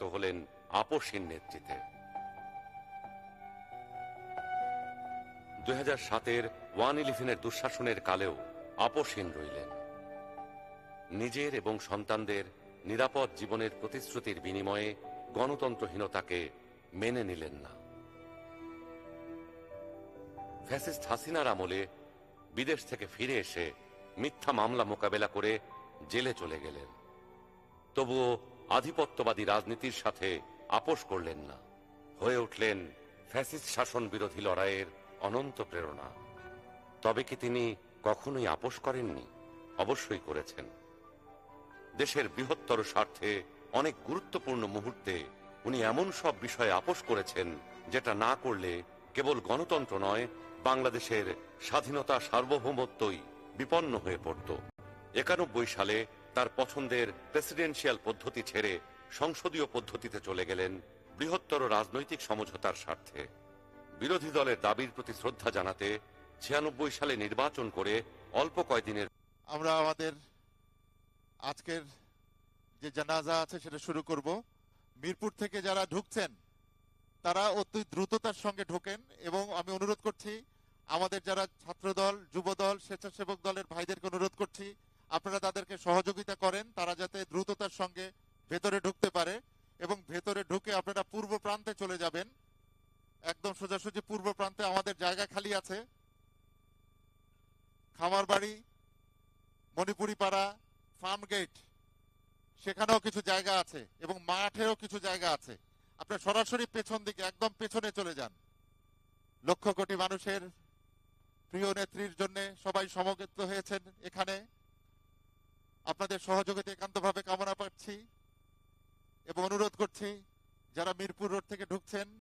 প্রতিষ্ঠিত হলেন আপসীর নেতৃত্বে। দুই হাজার সাতের ওয়ান ইলেভেনের দুঃশাসনের কালেও আপসহীন রইলেন। নিজের এবং সন্তানদের নিরাপদ জীবনের প্রতিশ্রুতির বিনিময়ে গণতন্ত্রহীনতাকে মেনে নিলেন না। ফ্যাসিস্ট হাসিনার আমলে বিদেশ থেকে ফিরে এসে মিথ্যা মামলা মোকাবেলা করে জেলে চলে গেলেন। তবুও আধিপত্যবাদী রাজনীতির সাথে আপোষ করলেন না। হয়ে উঠলেন ফ্যাসিস্ট শাসন বিরোধী লড়াইয়ের অনন্ত প্রেরণা। তবে কি তিনি কখনোই আপোষ করেননি? অবশ্যই করেছেন। দেশের বৃহত্তর স্বার্থে অনেক গুরুত্বপূর্ণ মুহূর্তে উনি এমন সব বিষয়ে আপোষ করেছেন যেটা না করলে কেবল গণতন্ত্র নয়, বাংলাদেশের স্বাধীনতা সার্বভৌমত্বই বিপন্ন হয়ে পড়ত। একানব্বই সালে তার পছন্দের প্রেসিডেন্সিয়াল পদ্ধতি ছেড়ে সংসদীয় পদ্ধতিতে চলে গেলেন বৃহত্তর রাজনৈতিক সমঝোতার স্বার্থে। বিরোধী দলের দাবির প্রতি শ্রদ্ধা জানাতে ছিয়ানব্বই সালে নির্বাচন করে অল্প কয়দিনের আমরা আমাদের আজকের যে জানাজা আছে সেটা শুরু করব। মিরপুর থেকে যারা ঢুকছেন, তারা অতি দ্রুততার সঙ্গে ঢোকেন এবং আমি অনুরোধ করছি, আমাদের যারা ছাত্রদল, যুবদল, স্বেচ্ছাসেবক দলের ভাইদেরকে অনুরোধ করছি আপনারা তাদেরকে সহযোগিতা করেন, তারা যাতে দ্রুততার সঙ্গে ভেতরে ঢুকতে পারে এবং ভেতরে ঢুকে আপনারা পূর্ব প্রান্তে চলে যাবেন। একদম সোজাসুজি পূর্ব প্রান্তে আমাদের জায়গা খালি আছে। খামার বাড়ি মণিপুরি পাড়া ফার্ম গেট, সেখানেও কিছু জায়গা আছে এবং মাঠেও কিছু জায়গা আছে। আপনার সরাসরি পেছন দিকে, একদম পেছনে চলে যান। লক্ষ কোটি মানুষের প্রিয় নেত্রীর জন্য সবাই সমবেত হয়েছেন এখানে। আপনাদের সহযোগিতা একান্তভাবে কামনা পাচ্ছি এবং অনুরোধ করছি যারা মিরপুর রোড থেকে ঢুকছেন